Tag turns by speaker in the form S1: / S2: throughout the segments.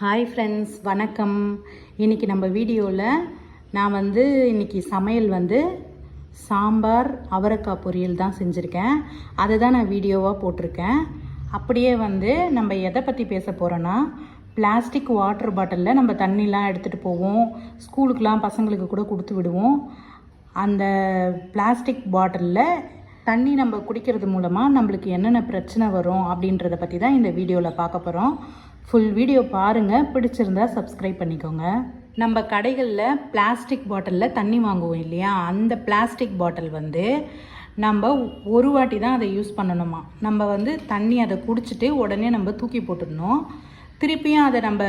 S1: Hi friends வணக்கம். இன்றைக்கி நம்ம வீடியோவில் நான் வந்து இன்றைக்கி சமையல் வந்து சாம்பார் அவரைக்காய் பொரியல் தான் செஞ்சுருக்கேன். அதை தான் நான் வீடியோவாக போட்டிருக்கேன். அப்படியே வந்து நம்ம எதை பற்றி பேச போகிறோன்னா பிளாஸ்டிக் வாட்டர் பாட்டிலில் நம்ம தண்ணிலாம் எடுத்துகிட்டு போவோம். ஸ்கூலுக்கெலாம் பசங்களுக்கு கூட கொடுத்து விடுவோம். அந்த பிளாஸ்டிக் பாட்டிலில் தண்ணி நம்ம குடிக்கிறது மூலமாக நம்மளுக்கு என்னென்ன பிரச்சனை வரும் அப்படின்றத பற்றி தான் இந்த வீடியோவில் பார்க்க போகிறோம் ஃபுல் வீடியோ பாருங்கள் பிடிச்சிருந்தா சப்ஸ்கிரைப் பண்ணிக்கோங்க. நம்ம கடைகளில் பிளாஸ்டிக் பாட்டிலில் தண்ணி வாங்குவோம் இல்லையா? அந்த பிளாஸ்டிக் பாட்டில் வந்து நம்ம ஒரு வாட்டி தான் அதை யூஸ் பண்ணணுமா? நம்ம வந்து தண்ணி அதை குடிச்சிட்டு உடனே நம்ம தூக்கி போட்டுடணும். திருப்பியும் அதை நம்ம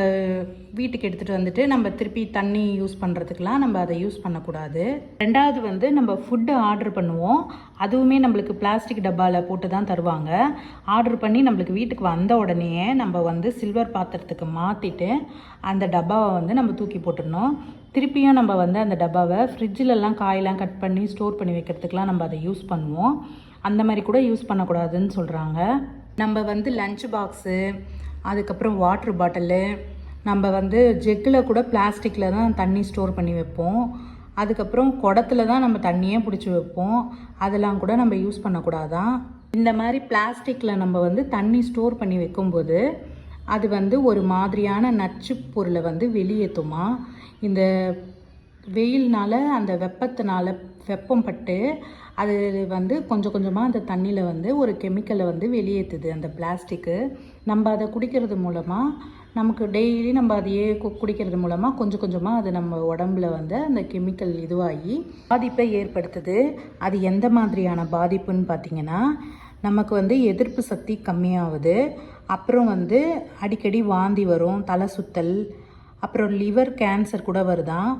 S1: வீட்டுக்கு எடுத்துகிட்டு வந்துட்டு நம்ம திருப்பி தண்ணி யூஸ் பண்ணுறதுக்கெலாம் நம்ம அதை யூஸ் பண்ணக்கூடாது. ரெண்டாவது வந்து நம்ம ஃபுட்டு ஆர்டர் பண்ணுவோம். அதுவுமே நம்மளுக்கு பிளாஸ்டிக் டப்பாவில் போட்டு தான் தருவாங்க. ஆர்டர் பண்ணி நம்மளுக்கு வீட்டுக்கு வந்த உடனேயே நம்ம வந்து சில்வர் பாத்திரத்துக்கு மாற்றிட்டு அந்த டப்பாவை வந்து நம்ம தூக்கி போட்டுடணும். திருப்பியும் நம்ம வந்து அந்த டப்பாவை ஃப்ரிட்ஜிலலாம் காயெல்லாம் கட் பண்ணி ஸ்டோர் பண்ணி வைக்கிறதுக்கெலாம் நம்ம அதை யூஸ் பண்ணுவோம். அந்த மாதிரி கூட யூஸ் பண்ணக்கூடாதுன்னு சொல்கிறாங்க நம்ம வந்து லஞ்ச் பாக்ஸு அதுக்கப்புறம் வாட்ரு பாட்டிலு நம்ம வந்து ஜெக்கில் கூட பிளாஸ்டிக்கில் தான் தண்ணி ஸ்டோர் பண்ணி வைப்போம். அதுக்கப்புறம் குடத்துல தான் நம்ம தண்ணியே பிடிச்சி வைப்போம். அதெல்லாம் கூட நம்ம யூஸ் பண்ணக்கூடாதான். இந்த மாதிரி பிளாஸ்டிக்கில் நம்ம வந்து தண்ணி ஸ்டோர் பண்ணி வைக்கும்போது அது வந்து ஒரு மாதிரியான நச்சு பொருளை வந்து வெளியேற்றுமா இந்த வெயில்னால் அந்த வெப்பத்தினால வெப்பம் பட்டு அது வந்து கொஞ்சம் கொஞ்சமாக அந்த தண்ணியில் வந்து ஒரு கெமிக்கலை வந்து வெளியேற்றுது அந்த பிளாஸ்டிக்கு. நம்ம அதை குடிக்கிறது மூலமாக நமக்கு டெய்லி நம்ம அதையே கு- குடிக்கிறது மூலமாக கொஞ்சம் கொஞ்சமாக அது நம்ம உடம்புல வந்து அந்த கெமிக்கல் இதுவாகி பாதிப்பை ஏற்படுத்துது. அது எந்த மாதிரியான பாதிப்புன்னு பார்த்திங்கன்னா நமக்கு வந்து எதிர்ப்பு சக்தி கம்மியாகுது. அப்புறம் வந்து அடிக்கடி வாந்தி வரும் தலை சுத்தல் அப்புறம் லிவர் கேன்சர் கூட வருதான்.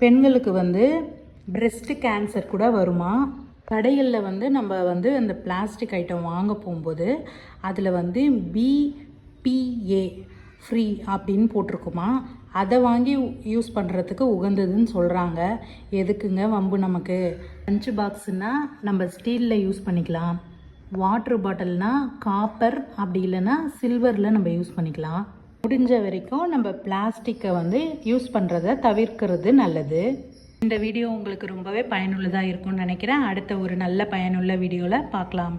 S1: பெண்களுக்கு வந்து பிரெஸ்ட் கேன்சர் கூட வருமா? கடைகளில் வந்து நம்ம வந்து அந்த பிளாஸ்டிக் ஐட்டம் வாங்க போகும்போது அதில் வந்து பிபிஏ ஃப்ரீ அப்படின்னு போட்டிருக்குமா? அதை வாங்கி யூஸ் பண்ணுறதுக்கு உகந்ததுன்னு சொல்கிறாங்க எதுக்குங்க வம்பு நமக்கு? லஞ்ச் பாக்ஸுனால் நம்ம ஸ்டீலில் யூஸ் பண்ணிக்கலாம். வாட்டர் பாட்டில்னா காப்பர் அப்படி இல்லைன்னா சில்வரில் நம்ம யூஸ் பண்ணிக்கலாம். முடிஞ்ச வரைக்கும் நம்ம பிளாஸ்டிக்கை வந்து யூஸ் பண்ணுறத தவிர்க்கிறது நல்லது. இந்த வீடியோ உங்களுக்கு ரொம்பவே பயனுள்ளதாக இருக்கும்னு நினைக்கிறேன். அடுத்த ஒரு நல்ல பயனுள்ள வீடியோவில் பார்க்கலாம்.